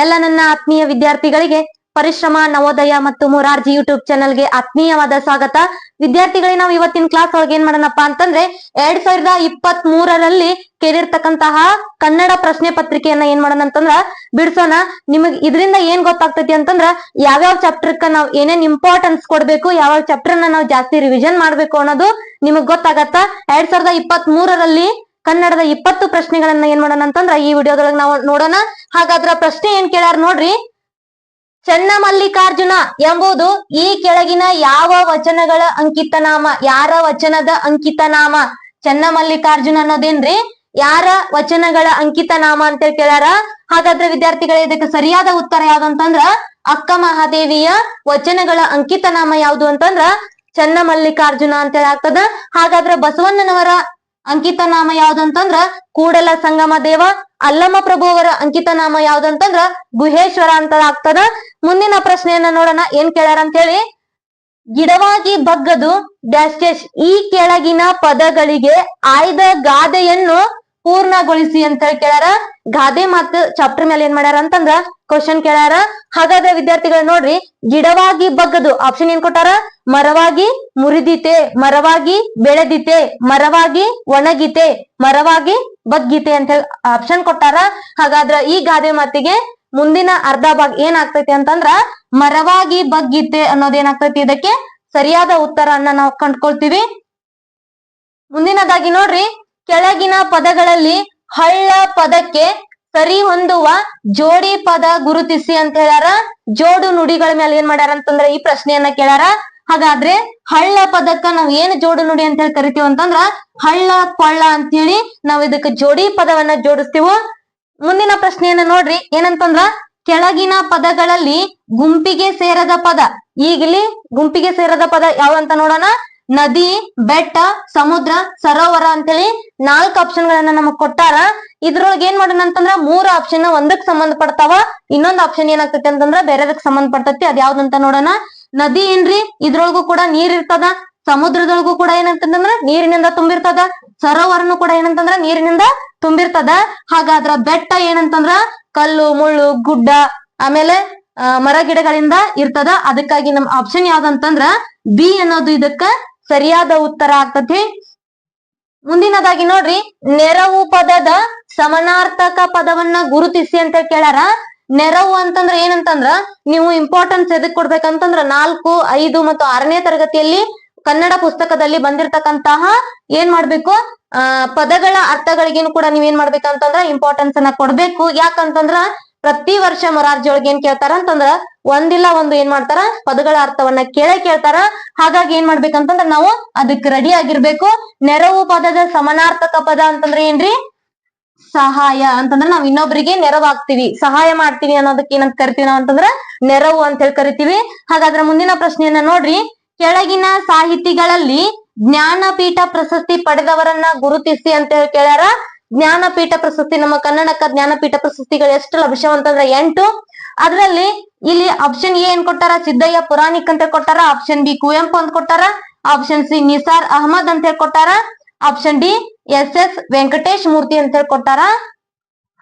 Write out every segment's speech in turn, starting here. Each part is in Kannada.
ಎಲ್ಲ ನನ್ನ ಆತ್ಮೀಯ ವಿದ್ಯಾರ್ಥಿಗಳಿಗೆ ಪರಿಶ್ರಮ, ನವೋದಯ ಮತ್ತು ಮೊರಾರ್ಜಿ ಯೂಟ್ಯೂಬ್ ಚಾನೆಲ್ಗೆ ಆತ್ಮೀಯವಾದ ಸ್ವಾಗತ. ವಿದ್ಯಾರ್ಥಿಗಳಿಗೆ ನಾವು ಇವತ್ತಿನ ಕ್ಲಾಸ್ ಒಳಗೆ ಏನ್ ಮಾಡೋಣಪ್ಪ ಅಂತಂದ್ರೆ ಎರಡ್ ಸಾವಿರದ ಇಪ್ಪತ್ತ್ ಮೂರರಲ್ಲಿ ಕೇಳಿರ್ತಕ್ಕಂತಹ ಕನ್ನಡ ಪ್ರಶ್ನೆ ಪತ್ರಿಕೆಯನ್ನ ಏನ್ ಮಾಡೋಣ ಅಂತಂದ್ರ ಬಿಡ್ಸೋಣ. ನಿಮಗ್ ಇದರಿಂದ ಏನ್ ಗೊತ್ತಾಗ್ತೈತಿ ಅಂತಂದ್ರ ಯಾವ್ಯಾವ ಚಾಪ್ಟರ್ಕ ನಾವ್ ಏನೇನ್ ಇಂಪಾರ್ಟೆನ್ಸ್ ಕೊಡ್ಬೇಕು, ಯಾವ್ಯಾವ ಚಾಪ್ಟರ್ ನಾವು ಜಾಸ್ತಿ ರಿವಿಷನ್ ಮಾಡ್ಬೇಕು ಅನ್ನೋದು ನಿಮಗ್ ಗೊತ್ತಾಗತ್ತ. ಎರಡ್ ಸಾವಿರದ ಇಪ್ಪತ್ತ್ ಮೂರರಲ್ಲಿ ಕನ್ನಡದ ಇಪ್ಪತ್ತು ಪ್ರಶ್ನೆಗಳನ್ನ ಏನ್ ಮಾಡೋಣ ಅಂತಂದ್ರ ಈ ವಿಡಿಯೋದೊಳಗೆ ನಾವು ನೋಡೋಣ. ಹಾಗಾದ್ರ ಪ್ರಶ್ನೆ ಏನ್ ಕೇಳ್ಯಾರ ನೋಡ್ರಿ. ಚನ್ನಮಲ್ಲಿಕಾರ್ಜುನ ಎಂಬುದು ಈ ಕೆಳಗಿನ ಯಾವ ವಚನಗಳ ಅಂಕಿತನಾಮ, ಯಾರ ವಚನದ ಅಂಕಿತನಾಮ? ಚನ್ನಮಲ್ಲಿಕಾರ್ಜುನ ಅನ್ನೋದೇನ್ರಿ? ಯಾರ ವಚನಗಳ ಅಂಕಿತನಾಮ ಅಂತ ಕೇಳ್ಯಾರ. ಹಾಗಾದ್ರೆ ವಿದ್ಯಾರ್ಥಿಗಳೇ, ಇದಕ್ಕೆ ಸರಿಯಾದ ಉತ್ತರ ಯಾವ್ದಂತಂದ್ರ, ಅಕ್ಕ ಮಹಾದೇವಿಯ ವಚನಗಳ ಅಂಕಿತನಾಮ ಯಾವ್ದು ಅಂತಂದ್ರ, ಚನ್ನಮಲ್ಲಿಕಾರ್ಜುನ ಅಂತ ಹೇಳಿ ಆಗ್ತದ. ಹಾಗಾದ್ರೆ ಬಸವಣ್ಣನವರ ಅಂಕಿತನಾಮ ಯಾವ್ದಂತಂದ್ರ ಕೂಡಲ ಸಂಗಮ ದೇವ, ಅಲ್ಲಮ್ಮ ಪ್ರಭು ಅವರ ಅಂಕಿತನಾಮ ಯಾವ್ದಂತಂದ್ರ ಗುಹೇಶ್ವರ ಅಂತ ಆಗ್ತದ ಮುಂದಿನ ಪ್ರಶ್ನೆಯನ್ನ ನೋಡೋಣ, ಏನ್ ಕೇಳ್ಯಾರ ಅಂತ ಹೇಳಿ ಗಿಡವಾಗಿ ಬಗ್ಗದು ಡ್ಯಾಶ್ ಈ ಕೆಳಗಿನ ಪದಗಳಿಗೆ ಆಯ್ದ ಗಾದೆಯನ್ನು ಪೂರ್ಣಗೊಳಿಸಿ ಅಂತ ಹೇಳಿ ಕೇಳ್ಯಾರ. ಗಾದೆ ಮಾತು ಚಾಪ್ಟರ್ ಮೇಲೆ ಏನ್ ಮಾಡ್ಯಾರ ಅಂತಂದ್ರ ಕ್ವಶನ್ ಕೇಳ್ಯಾರ. ಹಾಗಾದ್ರೆ ವಿದ್ಯಾರ್ಥಿಗಳು ನೋಡ್ರಿ, ಗಿಡವಾಗಿ ಬಗ್ಗದು ಆಪ್ಷನ್ ಏನ್ ಕೊಟ್ಟಾರ? ಮರವಾಗಿ ಮುರಿದಿತೆ, ಮರವಾಗಿ ಬೆಳೆದಿತೆ, ಮರವಾಗಿ ಒಣಗಿತೆ, ಮರವಾಗಿ ಬಗ್ಗಿತೆ ಅಂತ ಹೇಳಿ ಆಪ್ಷನ್ ಕೊಟ್ಟಾರ. ಹಾಗಾದ್ರ ಈ ಗಾದೆ ಮಾತಿಗೆ ಮುಂದಿನ ಅರ್ಧ ಭಾಗ ಏನಾಗ್ತೈತಿ ಅಂತಂದ್ರ, ಮರವಾಗಿ ಬಗ್ಗಿತೆ ಅನ್ನೋದೇನಾಗ್ತೈತಿ ಇದಕ್ಕೆ ಸರಿಯಾದ ಉತ್ತರನ್ನ ನಾವು ಕಂಡ್ಕೊಳ್ತೀವಿ. ಮುಂದಿನದಾಗಿ ನೋಡ್ರಿ ಕೆಳಗಿನ ಪದಗಳಲ್ಲಿ ಹಳ್ಳ ಪದಕ್ಕೆ ಸರಿ ಹೊಂದುವ ಜೋಡಿ ಪದ ಗುರುತಿಸಿ ಅಂತ ಹೇಳ್ಯಾರ. ಜೋಡು ನುಡಿಗಳ ಮೇಲೆ ಏನ್ ಮಾಡ್ಯಾರ ಅಂತಂದ್ರ ಈ ಪ್ರಶ್ನೆಯನ್ನ ಕೇಳ್ಯಾರ. ಹಾಗಾದ್ರೆ ಹಳ್ಳ ಪದಕ್ಕ ನಾವ್ ಏನ್ ಜೋಡು ನುಡಿ ಅಂತ ಹೇಳಿ ಕರಿತೀವಿ ಅಂತಂದ್ರ ಹಳ್ಳ ಕೊಳ್ಳ ಅಂತೇಳಿ ನಾವ್ ಇದಕ್ಕೆ ಜೋಡಿ ಪದವನ್ನ ಜೋಡಿಸ್ತೀವಿ. ಮುಂದಿನ ಪ್ರಶ್ನೆಯನ್ನ ನೋಡ್ರಿ ಏನಂತಂದ್ರ ಕೆಳಗಿನ ಪದಗಳಲ್ಲಿ ಗುಂಪಿಗೆ ಸೇರದ ಪದ. ಈಗಿಲ್ಲಿ ಗುಂಪಿಗೆ ಸೇರದ ಪದ ಯಾವ ಅಂತ ನೋಡೋಣ. ನದಿ, ಬೆಟ್ಟ, ಸಮುದ್ರ, ಸರೋವರ ಅಂತೇಳಿ ನಾಲ್ಕು ಆಪ್ಷನ್ ಗಳನ್ನ ನಮಗ್ ಕೊಟ್ಟಾರ. ಇದ್ರೊಳಗೆ ಏನ್ ಮಾಡೋಣ ಅಂತಂದ್ರ ಮೂರು ಆಪ್ಷನ್ ಒಂದಕ್ ಸಂಬಂಧ ಪಡ್ತಾವ ಇನ್ನೊಂದ್ ಆಪ್ಷನ್ ಏನಾಗ್ತೈತಿ ಅಂತಂದ್ರ ಬೇರೆದಕ್ ಸಂಬಂಧ ಪಡ್ತೈತಿ ಅದ್ ಯಾವ್ದಂತ ನೋಡೋಣ. ನದಿ ಏನ್ರಿ? ಇದ್ರೊಳಗೂ ಕೂಡ ನೀರ್ ಇರ್ತದ. ಸಮುದ್ರದೊಳಗೂ ಕೂಡ ಏನಂತಂದ್ರ ನೀರಿನಿಂದ ತುಂಬಿರ್ತದ. ಸರೋವರನು ಕೂಡ ಏನಂತಂದ್ರ ನೀರಿನಿಂದ ತುಂಬಿರ್ತದ. ಹಾಗಾದ್ರ ಬೆಟ್ಟ ಏನಂತಂದ್ರ ಕಲ್ಲು, ಮುಳ್ಳು, ಗುಡ್ಡ, ಆಮೇಲೆ ಮರ ಗಿಡಗಳಿಂದ ಇರ್ತದ. ಅದಕ್ಕಾಗಿ ನಮ್ ಆಪ್ಷನ್ ಯಾವ್ದಂತಂದ್ರ ಬಿ ಅನ್ನೋದು ಇದಕ್ಕ ಸರಿಯಾದ ಉತ್ತರ ಆಗ್ತತಿ ಮುಂದಿನದಾಗಿ ನೋಡ್ರಿ, ನೆರವು ಪದದ ಸಮನಾರ್ಥಕ ಪದವನ್ನ ಗುರುತಿಸಿ ಅಂತ ಕೇಳಾರ ನೆರವು ಅಂತಂದ್ರ ಏನಂತಂದ್ರ, ನೀವು ಇಂಪಾರ್ಟೆನ್ಸ್ ಎದಕ್ ಕೊಡ್ಬೇಕಂತಂದ್ರ ನಾಲ್ಕು, ಐದು ಮತ್ತು ಆರನೇ ತರಗತಿಯಲ್ಲಿ ಕನ್ನಡ ಪುಸ್ತಕದಲ್ಲಿ ಬಂದಿರತಕ್ಕಂತಹ ಏನ್ ಮಾಡ್ಬೇಕು? ಪದಗಳ ಅರ್ಥಗಳಿಗೇನು ಕೂಡ ನೀವೇನ್ ಮಾಡ್ಬೇಕಂತಂದ್ರ ಇಂಪಾರ್ಟೆನ್ಸ್ ಅನ್ನ ಕೊಡ್ಬೇಕು. ಯಾಕಂತಂದ್ರ ಪ್ರತಿ ವರ್ಷ ಮೊರಾರ್ಜಿ ಒಳಗೆ ಏನ್ ಕೇಳ್ತಾರ ಅಂತಂದ್ರ ಒಂದಿಲ್ಲ ಒಂದು ಏನ್ ಮಾಡ್ತಾರ? ಪದಗಳ ಅರ್ಥವನ್ನ ಕೇಳೇ ಕೇಳ್ತಾರ. ಹಾಗಾಗಿ ಏನ್ ಮಾಡ್ಬೇಕಂತಂದ್ರ ನಾವು ಅದಕ್ಕೆ ರೆಡಿ ಆಗಿರ್ಬೇಕು. ನೆರವು ಪದದ ಸಮನಾರ್ಥಕ ಪದ ಅಂತಂದ್ರೆ ಏನ್ರಿ? ಸಹಾಯ ಅಂತಂದ್ರ ನಾವ್ ಇನ್ನೊಬ್ರಿಗೆ ನೆರವಾಗ್ತೀವಿ ಸಹಾಯ ಮಾಡ್ತೀವಿ ಅನ್ನೋದಕ್ಕೆ ಏನಂತ ಕರಿತೀವಿ ನಾವ್ ಅಂತಂದ್ರ ನೆರವು ಅಂತ ಹೇಳಿ ಕರಿತೀವಿ. ಹಾಗಾದ್ರೆ ಮುಂದಿನ ಪ್ರಶ್ನೆಯನ್ನ ನೋಡ್ರಿ. ಕೆಳಗಿನ ಸಾಹಿತಿಗಳಲ್ಲಿ ಜ್ಞಾನಪೀಠ ಪ್ರಶಸ್ತಿ ಪಡೆದವರನ್ನ ಗುರುತಿಸಿ ಅಂತ ಹೇಳಿ ಕೇಳ್ಯಾರ. ಜ್ಞಾನಪೀಠ ಪ್ರಶಸ್ತಿ, ನಮ್ಮ ಕನ್ನಡಕ್ಕ ಜ್ಞಾನಪೀಠ ಪ್ರಶಸ್ತಿಗಳು ಎಷ್ಟು ಲಭ್ಯವ ಅಂತಂದ್ರೆ ಎಂಟು. ಅದರಲ್ಲಿ ಇಲ್ಲಿ ಆಪ್ಷನ್ ಎ ಏನ್ ಕೊಟ್ಟಾರ? ಸಿದ್ದಯ್ಯ ಪುರಾಣಿಕ್ ಅಂತ ಕೊಟ್ಟಾರ ಆಪ್ಷನ್ ಬಿ ಕುವೆಂಪು ಅಂತ ಕೊಟ್ಟಾರ ಆಪ್ಷನ್ ಸಿ ನಿಸಾರ್ ಅಹಮದ್ ಅಂತ ಹೇಳಿ ಕೊಟ್ಟಾರ option D S S Venkatesh Murthy ಅಂತ ಹೇಳಿ ಕೊಟ್ಟಾರ.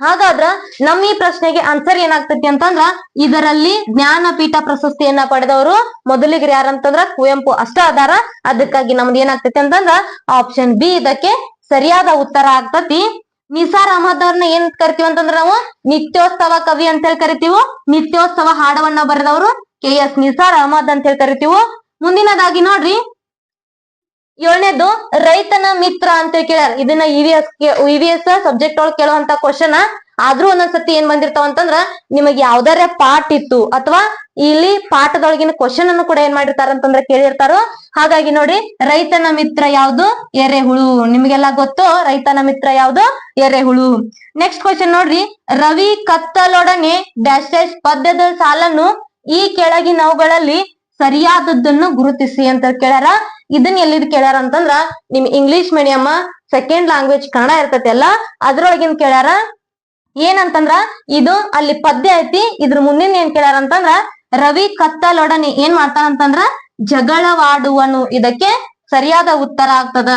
ಹಾಗಾದ್ರ ನಮ್ಮ ಈ ಪ್ರಶ್ನೆಗೆ ಆನ್ಸರ್ ಏನಾಗ್ತೈತಿ ಅಂತಂದ್ರ, ಇದರಲ್ಲಿ ಜ್ಞಾನಪೀಠ ಪ್ರಶಸ್ತಿಯನ್ನ ಪಡೆದವರು ಮೊದಲಿಗೆ ಯಾರಂತಂದ್ರ ಕುವೆಂಪು ಅಷ್ಟ ಅದಾರ ಅದಕ್ಕಾಗಿ ನಮ್ದು ಏನಾಗ್ತೈತಿ ಅಂತಂದ್ರ ಆಪ್ಷನ್ ಬಿ ಇದಕ್ಕೆ ಸರಿಯಾದ ಉತ್ತರ ಆಗ್ತತಿ. ನಿಸಾರ್ ಅಹಮದ್ ಅವ್ರನ್ನ ಏನ್ ಕರಿತೀವಿ ಅಂತಂದ್ರ ನಾವು ನಿತ್ಯೋತ್ಸವ ಕವಿ ಅಂತ ಹೇಳಿ ಕರಿತೀವಿ. ನಿತ್ಯೋತ್ಸವ ಹಾಡವನ್ನ ಬರೆದವರು ಕೆ ಎಸ್ ನಿಸಾರ್ ಅಹಮದ್ ಅಂತ ಹೇಳಿ ಕರಿತೀವಿ. ಮುಂದಿನದಾಗಿ ನೋಡ್ರಿ. ಏಳನೇದು ರೈತನ ಮಿತ್ರ ಅಂತ ಕೇಳ್ಯಾರ. ಇದನ್ನ E V S E V S subject ಒಳಗೆ ಕೇಳುವಂತ ಕ್ವಶನ್ ಆದ್ರೂ ಒಂದೊಂದ್ಸತಿ ಏನ್ ಬಂದಿರ್ತಾವ ಅಂತಂದ್ರ ನಿಮಗೆ ಯಾವ್ದಾರ ಪಾಠ ಇತ್ತು ಅಥವಾ ಇಲ್ಲಿ ಪಾಠದೊಳಗಿನ ಕ್ವಶನ್ ಅನ್ನು ಕೂಡ ಏನ್ ಮಾಡಿರ್ತಾರ ಅಂತಂದ್ರ ಕೇಳಿರ್ತಾರೋ. ಹಾಗಾಗಿ ನೋಡಿ, ರೈತನ ಮಿತ್ರ ಯಾವ್ದು? ಎರೆಹುಳು. ನಿಮ್ಗೆಲ್ಲ ಗೊತ್ತು? ರೈತನ ಮಿತ್ರ ಯಾವ್ದು? ಎರೆಹುಳು. ನೆಕ್ಸ್ಟ್ ಕ್ವಶನ್ ನೋಡ್ರಿ. ರವಿ ಕತ್ತಲೊಡನೆ ಡ್ಯಾಶ್ ಡ್ಯಾಶ್ ಪದ್ಯದ ಸಾಲನ್ನು ಈ ಕೆಳಗಿನವುಗಳಲ್ಲಿ ಸರಿಯಾದದ್ದನ್ನು ಗುರುತಿಸಿ ಅಂತ ಕೇಳ್ಯಾರ. ಇದನ್ನ ಎಲ್ಲಿದ್ ಕೇಳ್ಯಾರ ಅಂತಂದ್ರ ನಿಮ್ English medium second language Kannada ಇರ್ತೈತಿ ಅಲ್ಲ ಅದ್ರೊಳಗಿನ್ ಕೇಳ್ಯಾರ. ಏನಂತಂದ್ರ ಇದು ಅಲ್ಲಿ ಪದ್ಯ ಐತಿ, ಇದ್ರ ಮುಂದಿನ ಏನ್ ಕೇಳ್ಯಾರ ಅಂತಂದ್ರ, ರವಿ ಕತ್ತಲೊಡನೆ ಏನ್ ಮಾಡ್ತಾನಂತಂದ್ರ ಜಗಳವಾಡುವನು. ಇದಕ್ಕೆ ಸರಿಯಾದ ಉತ್ತರ ಆಗ್ತದ.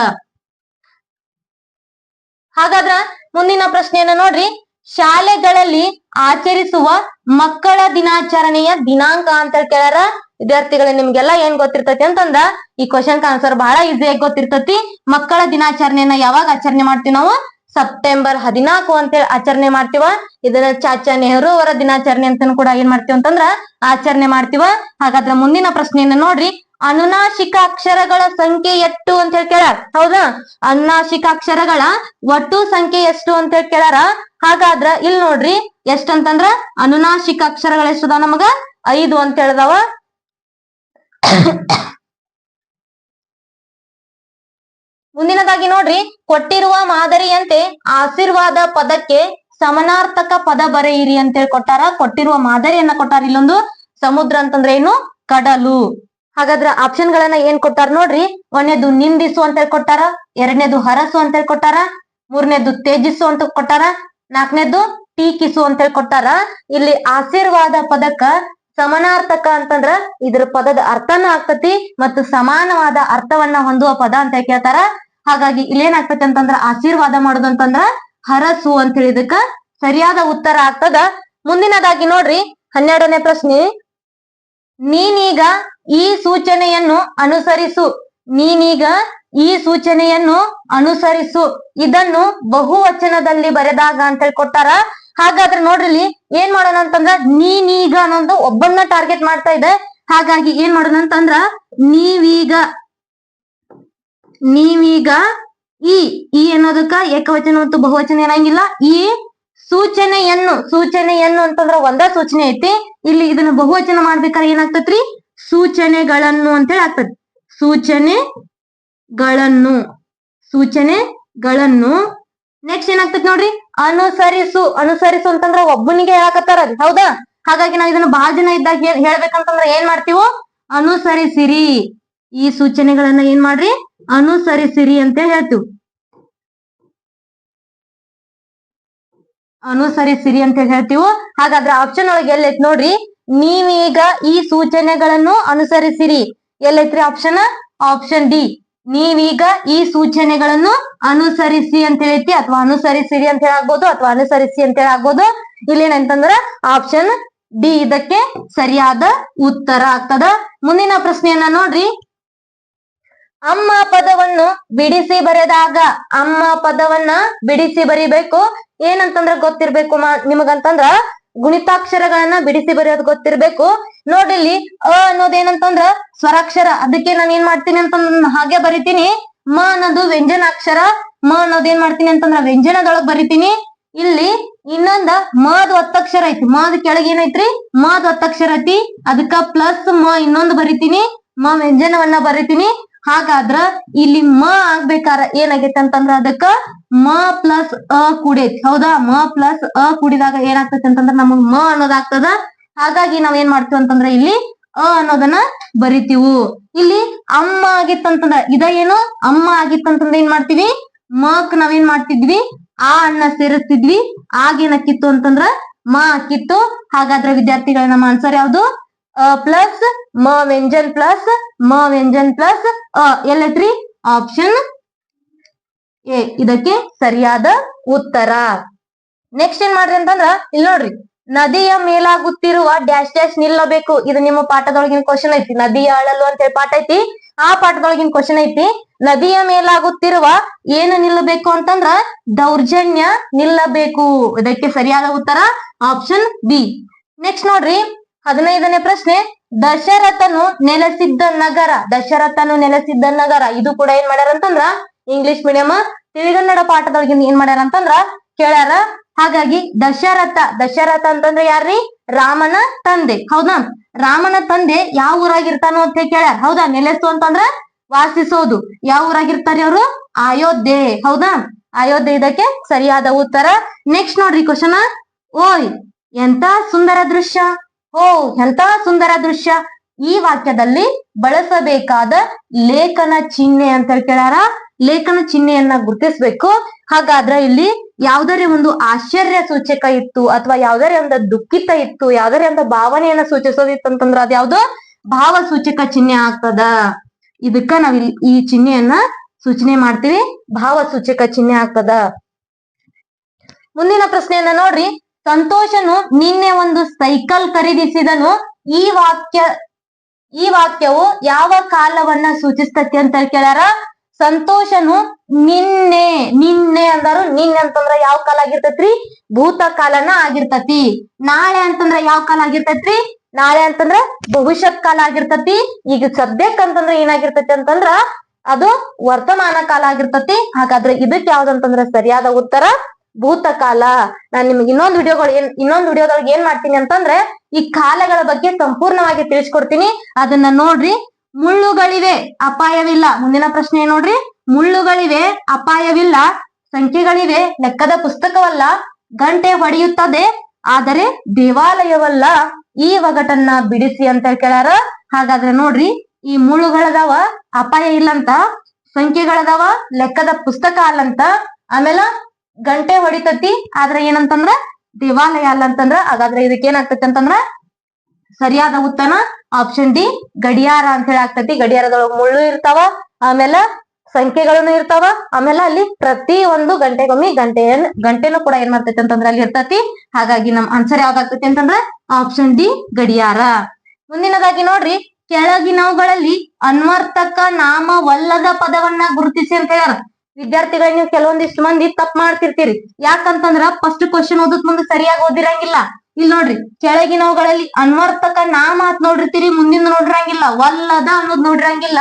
ಹಾಗಾದ್ರ ಮುಂದಿನ ಪ್ರಶ್ನೆಯನ್ನ ನೋಡ್ರಿ. ಶಾಲೆಗಳಲ್ಲಿ ಆಚರಿಸುವ ಮಕ್ಕಳ ದಿನಾಚರಣೆಯ ದಿನಾಂಕ ಅಂತ ಕೇಳ್ಯಾರ. ವಿದ್ಯಾರ್ಥಿಗಳೇ ನಿಮ್ಗೆಲ್ಲ ಏನ್ ಗೊತ್ತಿರ್ತತಿ ಅಂತಂದ್ರ ಈ ಕ್ವಶನ್ ಆನ್ಸರ್ ಬಹಳ ಈಸಿಯಾಗಿ ಗೊತ್ತಿರ್ತತಿ. ಮಕ್ಕಳ ದಿನಾಚರಣೆಯನ್ನ ಯಾವಾಗ ಆಚರಣೆ ಮಾಡ್ತೀವಿ ನಾವು? ಸೆಪ್ಟೆಂಬರ್ ಹದಿನಾಲ್ಕು ಅಂತೇಳಿ ಆಚರಣೆ ಮಾಡ್ತೀವ. ಇದನ್ನ ಚಾಚಾ ನೆಹರು ಅವರ ದಿನಾಚರಣೆ ಅಂತಾನು ಕೂಡ ಏನ್ ಮಾಡ್ತೀವಿ ಅಂತಂದ್ರ, ಆಚರಣೆ ಮಾಡ್ತೀವ. ಹಾಗಾದ್ರೆ ಮುಂದಿನ ಪ್ರಶ್ನೆಯನ್ನ ನೋಡ್ರಿ. ಅನುನಾಶಿಕ ಅಕ್ಷರಗಳ ಸಂಖ್ಯೆ ಎಷ್ಟು ಅಂತ ಹೇಳಿ ಕೇಳ್ಯಾರ? ಹೌದಾ? ಅನುನಾಶಿಕ ಅಕ್ಷರಗಳ ಒಟ್ಟು ಸಂಖ್ಯೆ ಎಷ್ಟು ಅಂತ ಹೇಳಿ ಕೇಳಾರ ಹಾಗಾದ್ರ ಇಲ್ಲಿ ನೋಡ್ರಿ, ಎಷ್ಟಂತಂದ್ರ ಅನುನಾಶಿಕ ಅಕ್ಷರಗಳ ಎಷ್ಟದ ನಮಗ? ಐದು ಅಂತ ಹೇಳ್ದವ. ಮುಂದಿನದಾಗಿ ನೋಡ್ರಿ. ಕೊಟ್ಟಿರುವ ಮಾದರಿಯಂತೆ ಆಶೀರ್ವಾದ ಪದಕ್ಕೆ ಸಮನಾರ್ಥಕ ಪದ ಬರೆಯಿರಿ ಅಂತೇಳಿ ಕೊಟ್ಟಾರ ಕೊಟ್ಟಿರುವ ಮಾದರಿಯನ್ನ ಕೊಟ್ಟಾರ ಇಲ್ಲೊಂದು. ಸಮುದ್ರ ಅಂತಂದ್ರೆ ಏನು? ಕಡಲು. ಹಾಗಾದ್ರ ಆಪ್ಷನ್ ಗಳನ್ನ ಏನ್ ಕೊಟ್ಟಾರ ನೋಡ್ರಿ. ಒಂದನೇದು ನಿಂದಿಸು ಅಂತ ಹೇಳಿ ಕೊಟ್ಟಾರ ಎರಡನೇದು ಹರಸು ಅಂತ ಹೇಳಿ ಕೊಟ್ಟಾರ ಮೂರನೇದು ತೇಜಿಸು ಅಂತ ಕೊಟ್ಟಾರ. ನಾಲ್ಕನೇದು ಟೀಕಿಸು ಅಂತ ಹೇಳಿ ಕೊಟ್ಟಾರ ಇಲ್ಲಿ ಆಶೀರ್ವಾದ ಪದಕ್ಕ ಸಮಾನಾರ್ಥಕ ಅಂತಂದ್ರ ಇದ್ರ ಪದದ ಅರ್ಥನ ಆಗ್ತತಿ ಮತ್ತು ಸಮಾನವಾದ ಅರ್ಥವನ್ನ ಹೊಂದುವ ಪದ ಅಂತ ಕೇಳ್ತಾರ. ಹಾಗಾಗಿ ಇಲ್ಲೇನಾಗ್ತತಿ ಅಂತಂದ್ರ ಆಶೀರ್ವಾದ ಮಾಡೋದು ಅಂತಂದ್ರ ಹರಸು ಅಂತ ಹೇಳಿದಕ್ಕ ಸರಿಯಾದ ಉತ್ತರ ಆಗ್ತದ. ಮುಂದಿನದಾಗಿ ನೋಡ್ರಿ ಹನ್ನೆರಡನೇ ಪ್ರಶ್ನೆ. ನೀನೀಗ ಈ ಸೂಚನೆಯನ್ನು ಅನುಸರಿಸು. ನೀನೀಗ ಈ ಸೂಚನೆಯನ್ನು ಅನುಸರಿಸು. ಇದನ್ನು ಬಹುವಚನದಲ್ಲಿ ಬರೆದಾಗ ಅಂತ ಹೇಳಿ ಕೊಟ್ಟಾರ ಹಾಗಾದ್ರೆ ನೋಡ್ರಿ ಏನ್ ಮಾಡೋಣ ಅಂತಂದ್ರ ನೀನೀಗ ಅನ್ನೋದು ಒಬ್ಬನ್ನ ಟಾರ್ಗೆಟ್ ಮಾಡ್ತಾ ಇದೆ. ಹಾಗಾಗಿ ಏನ್ ಮಾಡೋಣ ಅಂತಂದ್ರ ನೀವೀಗ ನೀವೀಗ ಈ ಈ ಅನ್ನೋದಕ್ಕ ಏಕವಚನ ಮತ್ತು ಬಹುವಚನ ಏನಂಗಿಲ್ಲ. ಈ ಸೂಚನೆಯನ್ನು ಸೂಚನೆಯನ್ನು ಅಂತಂದ್ರ ಒಂದ ಸೂಚನೆ ಐತಿ. ಇಲ್ಲಿ ಇದನ್ನ ಬಹುವಚನ ಮಾಡ್ಬೇಕಾದ್ರೆ ಏನಾಗ್ತತ್ರಿ? ಸೂಚನೆಗಳನ್ನು ಅಂತ ಹೇಳಿ ಆಗ್ತದೆ ಸೂಚನೆಗಳನ್ನು ಸೂಚನೆಗಳನ್ನು ನೆಕ್ಸ್ಟ್ ಏನಾಗ್ತದ ನೋಡ್ರಿ? ಅನುಸರಿಸು ಅನುಸರಿಸು ಅಂತಂದ್ರ ಒಬ್ಬನಿಗೆ ಹೇಳಕತ್ತಾರ ಹೌದಾ? ಹಾಗಾಗಿ ನಾವ್ ಇದನ್ನ ಬಹಳ ಜನ ಇದ್ದಾಗ ಹೇಳ್- ಹೇಳ್ಬೇಕಂತಂದ್ರ ಏನ್ ಮಾಡ್ತೀವೋ? ಅನುಸರಿಸಿರಿ. ಈ ಸೂಚನೆಗಳನ್ನ ಏನ್ ಮಾಡ್ರಿ? ಅನುಸರಿಸಿರಿ ಅಂತ ಹೇಳ್ತೀವಿ. ಅನುಸರಿಸಿರಿ ಅಂತ ಹೇಳ್ತೀವಿ. ಹಾಗಾದ್ರೆ ಆಪ್ಷನ್ ಒಳಗೆ ಎಲ್ಲೈತ್ ನೋಡ್ರಿ? ನೀವೀಗ ಈ ಸೂಚನೆಗಳನ್ನು ಅನುಸರಿಸಿರಿ. ಎಲ್ಲೈತ್ರಿ ಆಪ್ಷನ್ ಆಪ್ಷನ್ ಡಿ ನೀವೀಗ ಈ ಸೂಚನೆಗಳನ್ನು ಅನುಸರಿಸಿ ಅಂತ ಹೇಳೈತಿ, ಅಥವಾ ಅನುಸರಿಸಿರಿ ಅಂತ ಹೇಳಬಹುದು ಅಥವಾ ಅನುಸರಿಸಿ ಅಂತ ಹೇಳಬಹುದು ಆಗ್ಬೋದು ಇಲ್ಲೇನಂತಂದ್ರ ಆಪ್ಷನ್ ಡಿ ಇದಕ್ಕೆ ಸರಿಯಾದ ಉತ್ತರ ಆಗ್ತದ. ಮುಂದಿನ ಪ್ರಶ್ನೆಯನ್ನ ನೋಡ್ರಿ. ಅಮ್ಮ ಪದವನ್ನು ಬಿಡಿಸಿ ಬರೆದಾಗ ಅಮ್ಮ ಪದವನ್ನ ಬಿಡಿಸಿ ಬರಿಬೇಕು. ಏನಂತಂದ್ರ ಗೊತ್ತಿರ್ಬೇಕು ಮಾ ನಿಮಗಂತಂದ್ರ ಗುಣಿತಾಕ್ಷರಗಳನ್ನ ಬಿಡಿಸಿ ಬರೆಯೋದು ಗೊತ್ತಿರ್ಬೇಕು. ನೋಡಿಲ್ಲಿ ಅ ಅನ್ನೋದೇನಂತಂದ್ರ ಸ್ವರಾಕ್ಷರ. ಅದಕ್ಕೆ ನಾನು ಏನ್ ಮಾಡ್ತೀನಿ ಅಂತಂದ್ರ ಹಾಗೆ ಬರಿತೀನಿ. ಮ ಅನ್ನೋದು ವ್ಯಂಜನಾಕ್ಷರ. ಮ ಅನ್ನೋದು ಏನ್ ಮಾಡ್ತೀನಿ ಅಂತಂದ್ರ ವ್ಯಂಜನದೊಳಗ್ ಬರಿತೀನಿ. ಇಲ್ಲಿ ಇನ್ನೊಂದ ಮದ್ ಒತ್ತಕ್ಷರ ಐತಿ. ಮದ್ ಕೆಳಗೆ ಏನೈತ್ರಿ? ಮದ್ ಒತ್ತಕ್ಷರ ಐತಿ. ಅದಕ್ಕ ಪ್ಲಸ್ ಮ ಇನ್ನೊಂದು ಬರಿತೀನಿ. ಮ ವ್ಯಂಜನವನ್ನ ಬರಿತೀನಿ. ಹಾಗಾದ್ರ ಇಲ್ಲಿ ಮ ಆಗ್ಬೇಕಾರ ಏನಾಗೈತೆ ಅಂತಂದ್ರ ಅದಕ್ಕ ಮ ಪ್ಲಸ್ ಅ ಕೂಡೈತಿ. ಹೌದಾ? ಮ ಪ್ಲಸ್ ಅ ಕೂಡಿದಾಗ ಏನಾಗ್ತೈತಿ ಅಂತಂದ್ರ ನಮಗ್ ಮ ಅನ್ನೋದಾಗ್ತದ. ಹಾಗಾಗಿ ನಾವ್ ಏನ್ ಮಾಡ್ತೀವಿ ಅಂತಂದ್ರ ಇಲ್ಲಿ ಅ ಅನ್ನೋದನ್ನ ಬರಿತೀವು. ಇಲ್ಲಿ ಅಮ್ಮ ಆಗಿತ್ತಂತಂದ್ರ ಇದ ಏನು? ಅಮ್ಮ ಆಗಿತ್ತಂತಂದ್ರ ಏನ್ ಮಾಡ್ತೀವಿ? ಮಕ್ ನಾವೇನ್ ಮಾಡ್ತಿದ್ವಿ? ಆ ಅನ್ನ ಸೇರಿಸ್ತಿದ್ವಿ. ಆಗೇನಕ್ಕಿತ್ತು ಅಂತಂದ್ರ ಮ ಅಕ್ಕಿತ್ತು ಹಾಗಾದ್ರೆ ವಿದ್ಯಾರ್ಥಿಗಳ ನಮ್ಮ ಆನ್ಸರ್ ಯಾವ್ದು? ಪ್ಲಸ್ ಮ ವ್ಯಂಜನ್ ಪ್ಲಸ್ ಮ ವ್ಯಂಜನ್ ಪ್ಲಸ್ ಅ ಎಲ್ಲೈತ್ರಿ ಆಪ್ಷನ್ ಎ ಇದಕ್ಕೆ ಸರಿಯಾದ ಉತ್ತರ. ನೆಕ್ಸ್ಟ್ ಏನ್ ಮಾಡ್ರಿ ಅಂತಂದ್ರ, ಇಲ್ಲಿ ನೋಡ್ರಿ. ನದಿಯ ಮೇಲಾಗುತ್ತಿರುವ ಡ್ಯಾಶ್ ಡ್ಯಾಶ್ ನಿಲ್ಲಬೇಕು. ಇದು ನಿಮ್ಮ ಪಾಠದೊಳಗಿನ ಕ್ವಶನ್ ಐತಿ. ನದಿಯ ಅಳಲು ಅಂತ ಹೇಳಿ ಪಾಠ ಐತಿ. ಆ ಪಾಠದೊಳಗಿನ ಕ್ವಶನ್ ಐತಿ. ನದಿಯ ಮೇಲಾಗುತ್ತಿರುವ ಏನು ನಿಲ್ಲಬೇಕು ಅಂತಂದ್ರ, ದೌರ್ಜನ್ಯ ನಿಲ್ಲಬೇಕು. ಇದಕ್ಕೆ ಸರಿಯಾದ ಉತ್ತರ ಆಪ್ಷನ್ ಬಿ ನೆಕ್ಸ್ಟ್ ನೋಡ್ರಿ. ಹದಿನೈದನೇ ಪ್ರಶ್ನೆ, ದಶರಥನು ನೆಲೆಸಿದ್ದ ನಗರ, ದಶರಥನು ನೆಲೆಸಿದ್ದ ನಗರ, ಇದು ಕೂಡ ಏನ್ ಮಾಡ್ಯಾರ ಅಂತಂದ್ರ ಇಂಗ್ಲಿಷ್ ಮೀಡಿಯಂ ತಿಳಿಗನ್ನಡ ಪಾಠದೊಳಗಿಂದ ಏನ್ ಮಾಡ್ಯಾರ ಅಂತಂದ್ರ ಕೇಳ್ಯಾರ, ಹಾಗಾಗಿ ದಶರಥ ದಶರಥ ಅಂತಂದ್ರೆ ಯಾರ್ರಿ? ರಾಮನ ತಂದೆ, ಹೌದಾ? ರಾಮನ ತಂದೆ ಯಾವ ಊರಾಗಿರ್ತಾನೋ ಅಂತ ಕೇಳ್ಯಾರ, ಹೌದಾ? ನೆಲೆಸು ಅಂತಂದ್ರ ವಾಸಿಸೋದು, ಯಾವ ಊರಾಗಿರ್ತಾರ ಅವರು ಅಯೋಧ್ಯೆ, ಹೌದಾ? ಅಯೋಧ್ಯೆ ಇದಕ್ಕೆ ಸರಿಯಾದ ಉತ್ತರ. ನೆಕ್ಸ್ಟ್ ನೋಡ್ರಿ ಕ್ವಶನ್ ಓಯ್, ಎಂತ ಸುಂದರ ದೃಶ್ಯ? ಓ ಎಂತ ಸುಂದರ ದೃಶ್ಯ. ಈ ವಾಕ್ಯದಲ್ಲಿ ಬಳಸಬೇಕಾದ ಲೇಖನ ಚಿಹ್ನೆ ಅಂತ ಹೇಳ್ತಾರ? ಲೇಖನ ಚಿಹ್ನೆಯನ್ನ ಗುರುತಿಸ್ಬೇಕು. ಹಾಗಾದ್ರೆ ಇಲ್ಲಿ ಯಾವ್ದಾರೇ ಒಂದು ಆಶ್ಚರ್ಯ ಸೂಚಕ ಇತ್ತು, ಅಥವಾ ಯಾವ್ದಾರೇ ಒಂದು ದುಃಖಿತ ಇತ್ತು, ಯಾವ್ದಾರೇ ಒಂದು ಭಾವನೆಯನ್ನ ಸೂಚಿಸೋದಿತ್ತು ಅಂತಂದ್ರ ಅದ್ ಯಾವ್ದು? ಭಾವ ಸೂಚಕ ಚಿಹ್ನೆ ಆಗ್ತದ. ಇದಕ್ಕ ನಾವ್ ಈ ಚಿಹ್ನೆಯನ್ನ ಸೂಚನೆ ಮಾಡ್ತೀವಿ. ಭಾವ ಸೂಚಕ ಚಿಹ್ನೆ ಆಗ್ತದ. ಮುಂದಿನ ಪ್ರಶ್ನೆಯನ್ನ ನೋಡ್ರಿ. ಸಂತೋಷನು ನಿನ್ನೆ ಒಂದು ಸೈಕಲ್ ಖರೀದಿಸಿದನು. ಈ ವಾಕ್ಯ, ಈ ವಾಕ್ಯವು ಯಾವ ಕಾಲವನ್ನ ಸೂಚಿಸ್ತತಿ ಅಂತ ಕೇಳ್ಯಾರ? ಸಂತೋಷನು ನಿನ್ನೆ ನಿನ್ನೆ ಅಂದರು. ನಿನ್ನೆ ಅಂತಂದ್ರ ಯಾವ ಕಾಲ ಆಗಿರ್ತೈತ್ರಿ? ಭೂತ ಕಾಲನ ಆಗಿರ್ತತಿ. ನಾಳೆ ಅಂತಂದ್ರ ಯಾವ ಕಾಲ ಆಗಿರ್ತೈತ್ರಿ? ನಾಳೆ ಅಂತಂದ್ರ ಭವಿಷ್ಯತ್ ಕಾಲ ಆಗಿರ್ತತಿ. ಈಗ ಸದ್ಯಕ್ ಅಂತಂದ್ರ ಏನಾಗಿರ್ತೈತಿ ಅಂತಂದ್ರ ಅದು ವರ್ತಮಾನ ಕಾಲ ಆಗಿರ್ತತಿ. ಹಾಗಾದ್ರೆ ಇದಕ್ ಯಾವ್ದಂತಂದ್ರ ಸರಿಯಾದ ಉತ್ತರ? ಭೂತಕಾಲ, ನಾನ್ ನಿಮ್ಗೆ ಇನ್ನೊಂದ್ ವಿಡಿಯೋಗಳು ಏನ್, ಇನ್ನೊಂದ್ ವಿಡಿಯೋದೊಳಗೆ ಏನ್ ಮಾಡ್ತೀನಿ ಅಂತಂದ್ರೆ, ಈ ಕಾಲಗಳ ಬಗ್ಗೆ ಸಂಪೂರ್ಣವಾಗಿ ತಿಳಿಸ್ಕೊಡ್ತೀನಿ. ಅದನ್ನ ನೋಡ್ರಿ. ಮುಳ್ಳುಗಳಿವೆ, ಅಪಾಯವಿಲ್ಲ. ಮುಂದಿನ ಪ್ರಶ್ನೆ ಏನ್ ನೋಡ್ರಿ. ಮುಳ್ಳುಗಳಿವೆ, ಅಪಾಯವಿಲ್ಲ. ಸಂಖ್ಯೆಗಳಿವೆ, ಲೆಕ್ಕದ ಪುಸ್ತಕವಲ್ಲ. ಗಂಟೆ ಹೊಡೆಯುತ್ತದೆ, ಆದರೆ ದೇವಾಲಯವಲ್ಲ. ಈ ಒಗಟನ್ನ ಬಿಡಿಸಿ ಅಂತ ಕೇಳ್ಯಾರ ಹಾಗಾದ್ರೆ ನೋಡ್ರಿ. ಈ ಮುಳ್ಳುಗಳದಾವ, ಅಪಾಯ ಇಲ್ಲಂತ. ಸಂಖ್ಯೆಗಳದಾವ, ಲೆಕ್ಕದ ಪುಸ್ತಕ ಅಲ್ಲಂತ. ಆಮೇಲೆ ಗಂಟೆ ಹೊಡಿತತಿ, ಆದ್ರೆ ಏನಂತಂದ್ರ ದೇವಾಲಯ ಅಲ್ಲ ಅಂತಂದ್ರ ಹಾಗಾದ್ರೆ ಇದಕ್ಕೆ ಏನಾಗ್ತತಿ ಅಂತಂದ್ರ ಸರಿಯಾದ ಉತ್ತರ ಆಪ್ಷನ್ ಡಿ ಗಡಿಯಾರ ಅಂತ ಹೇಳಿ ಆಗ್ತತಿ. ಗಡಿಯಾರದೊಳಗ ಮುಳ್ಳು ಇರ್ತಾವ, ಆಮೇಲೆ ಸಂಖ್ಯೆಗಳನ್ನು ಇರ್ತಾವ, ಆಮೇಲೆ ಅಲ್ಲಿ ಪ್ರತಿ ಒಂದು ಗಂಟೆಗೊಮ್ಮೆ ಗಂಟೆ ಗಂಟೆನೂ ಕೂಡ ಏನ್ ಮಾಡ್ತೈತಿ ಅಂತಂದ್ರ ಅಲ್ಲಿ ಇರ್ತತಿ. ಹಾಗಾಗಿ ನಮ್ ಆನ್ಸರ್ ಯಾವ್ದಾಗ್ತತಿ ಅಂತಂದ್ರ ಆಪ್ಷನ್ ಡಿ ಗಡಿಯಾರ. ಮುಂದಿನದಾಗಿ ನೋಡ್ರಿ, ಕೆಳಗಿನವುಗಳಲ್ಲಿ ಅನ್ವರ್ತಕ ನಾಮವಲ್ಲದ ಪದವನ್ನ ಗುರುತಿಸಿ ಅಂತ ಹೇಳ್ಯಾರ. ವಿದ್ಯಾರ್ಥಿಗಳು ನೀವು ಕೆಲವೊಂದಿಷ್ಟು ಮಂದಿ ತಪ್ಪು ಮಾಡ್ತಿರ್ತೀರಿ. ಯಾಕಂತಂದ್ರ ಫಸ್ಟ್ ಕ್ವಶನ್ ಓದಕ್ ಮುಂದೆ ಸರಿಯಾಗಿ ಓದಿರಂಗಿಲ್ಲ. ಇಲ್ಲಿ ನೋಡ್ರಿ, ಕೆಳಗಿನವುಗಳಲ್ಲಿ ಅನ್ವರ್ತಕ ನಾಮ ಅಂತ ನೋಡಿರ್ತೀರಿ ಮುಂದಿನ ನೋಡಿರಂಗಿಲ್ಲ, ವಲ್ಲದ ಅನ್ನೋದ್ ನೋಡಿರಂಗಿಲ್ಲ.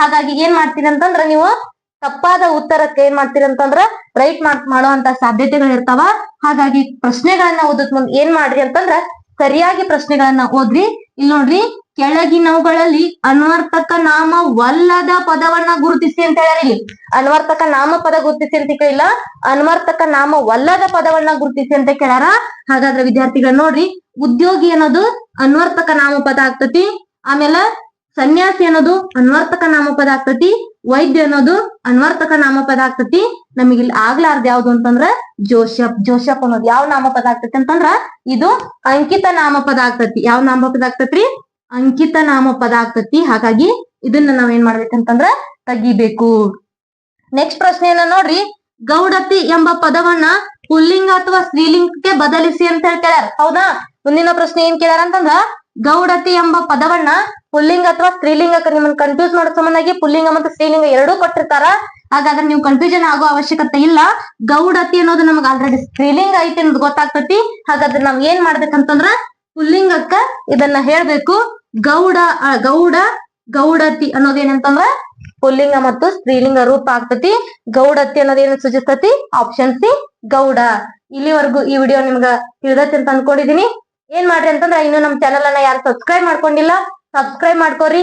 ಹಾಗಾಗಿ ಏನ್ ಮಾಡ್ತೀರಿ ಅಂತಂದ್ರ ನೀವು ತಪ್ಪಾದ ಉತ್ತರಕ್ಕೆ ಏನ್ ಮಾಡ್ತೀರಿ ಅಂತಂದ್ರ ರೈಟ್ ಮಾರ್ಕ್ ಮಾಡುವಂತ ಸಾಧ್ಯತೆಗಳು ಇರ್ತಾವ. ಹಾಗಾಗಿ ಪ್ರಶ್ನೆಗಳನ್ನ ಓದಕ್ ಮುಂದೆ ಏನ್ ಮಾಡ್ರಿ ಅಂತಂದ್ರ ಸರಿಯಾಗಿ ಪ್ರಶ್ನೆಗಳನ್ನ ಓದ್ರಿ. ಇಲ್ಲಿ ನೋಡ್ರಿ ಕೆಳಗಿನವುಗಳಲ್ಲಿ ಅನ್ವರ್ತಕ ನಾಮ ವಲ್ಲದ ಪದವನ್ನ ಗುರುತಿಸಿ ಅಂತ ಹೇಳಿ ಅನ್ವರ್ತಕ ನಾಮ ಪದ ಗುರುತಿಸಿ ಅಂತ ಕೇಳಿಲ್ಲ. ಅನ್ವರ್ತಕ ನಾಮ ವಲ್ಲದ ಪದವನ್ನ ಗುರುತಿಸಿ ಅಂತ ಕೇಳಾರ. ಹಾಗಾದ್ರೆ ವಿದ್ಯಾರ್ಥಿಗಳು ನೋಡ್ರಿ, ಉದ್ಯೋಗಿ ಅನ್ನೋದು ಅನ್ವರ್ಥಕ ನಾಮಪದ ಆಗ್ತತಿ, ಆಮೇಲೆ ಸನ್ಯಾಸಿ ಅನ್ನೋದು ಅನ್ವರ್ಥಕ ನಾಮಪದ ಆಗ್ತತಿ, ವೈದ್ಯ ಅನ್ನೋದು ಅನ್ವರ್ಥಕ ನಾಮಪದ ಆಗ್ತತಿ. ನಮಗೆ ಇಲ್ಲಿ ಆಗ್ಲಾರ್ದ ಯಾವ್ದು ಅಂತಂದ್ರ ಜೋಶಪ್ ಜೋಶಪ್ ಅನ್ನೋದು ಯಾವ ನಾಮಪದ ಆಗ್ತತಿ ಅಂತಂದ್ರ ಇದು ಅಂಕಿತ ನಾಮಪದ ಆಗ್ತತಿ. ಯಾವ ನಾಮಪದ ಆಗ್ತತ್ರಿ? ಅಂಕಿತ ನಾಮ ಪದ ಆಗ್ತತಿ ಹಾಗಾಗಿ ಇದನ್ನ ನಾವ್ ಏನ್ ಮಾಡ್ಬೇಕಂತಂದ್ರ ತಗಿಬೇಕು. ನೆಕ್ಸ್ಟ್ ಪ್ರಶ್ನೆಯನ್ನ ನೋಡ್ರಿ. ಗೌಡತಿ ಎಂಬ ಪದವನ್ನ ಪುಲ್ಲಿಂಗ ಅಥವಾ ಸ್ತ್ರೀಲಿಂಗಕ್ಕೆ ಬದಲಿಸಿ ಅಂತ ಹೇಳ್ತಾರ ಹೌದಾ? ಮುಂದಿನ ಪ್ರಶ್ನೆ ಏನ್ ಕೇಳ್ಯಾರ ಅಂತಂದ್ರ, ಗೌಡತಿ ಎಂಬ ಪದವನ್ನ ಪುಲ್ಲಿಂಗ ಅಥವಾ ಸ್ತ್ರೀಲಿಂಗಕ್ಕೆ ನಿಮ್ಮನ್ನ ಕನ್ಫ್ಯೂಸ್ ಮಾಡೋ ಸಂಬಂಧಾಗಿ ಪುಲ್ಲಿಂಗ ಮತ್ತು ಸ್ತ್ರೀಲಿಂಗ ಎರಡೂ ಕೊಟ್ಟಿರ್ತಾರ. ಹಾಗಾದ್ರೆ ನೀವು ಕನ್ಫ್ಯೂಷನ್ ಆಗೋ ಅವಶ್ಯಕತೆ ಇಲ್ಲ. ಗೌಡತಿ ಅನ್ನೋದು ನಮ್ಗೆ ಆಲ್ರೆಡಿ ಸ್ತ್ರೀಲಿಂಗ ಐತಿ ಅನ್ನೋದು ಗೊತ್ತಾಗ್ತತಿ. ಹಾಗಾದ್ರೆ ನಾವ್ ಏನ್ ಮಾಡ್ಬೇಕಂತಂದ್ರ, ಪುಲ್ಲಿಂಗಕ್ಕ ಇದನ್ನ ಹೇಳ್ಬೇಕು. ಗೌಡ ಗೌಡ, ಗೌಡತಿ ಅನ್ನೋದೇನಂತಂದ್ರ ಪುಲ್ಲಿಂಗ ಮತ್ತು ಸ್ತ್ರೀಲಿಂಗ ರೂಪ ಆಗ್ತತಿ. ಗೌಡತಿ ಅನ್ನೋದೇನ ಸೂಚಿಸ್ತತಿ? Option C Gowda. ಇಲ್ಲಿವರೆಗೂ ಈ ವಿಡಿಯೋ ನಿಮ್ಗ ತಿಳಿದತಿ ಅಂತ ಅನ್ಕೊಂಡಿದೀನಿ. ಏನ್ ಮಾಡ್ರಿ ಅಂತಂದ್ರ ಇನ್ನು ನಮ್ ಚಾನಲ್ ಅನ್ನ ಯಾರು ಸಬ್ಸ್ಕ್ರೈಬ್ ಮಾಡ್ಕೊಂಡಿಲ್ಲ ಸಬ್ಸ್ಕ್ರೈಬ್ ಮಾಡ್ಕೋರಿ.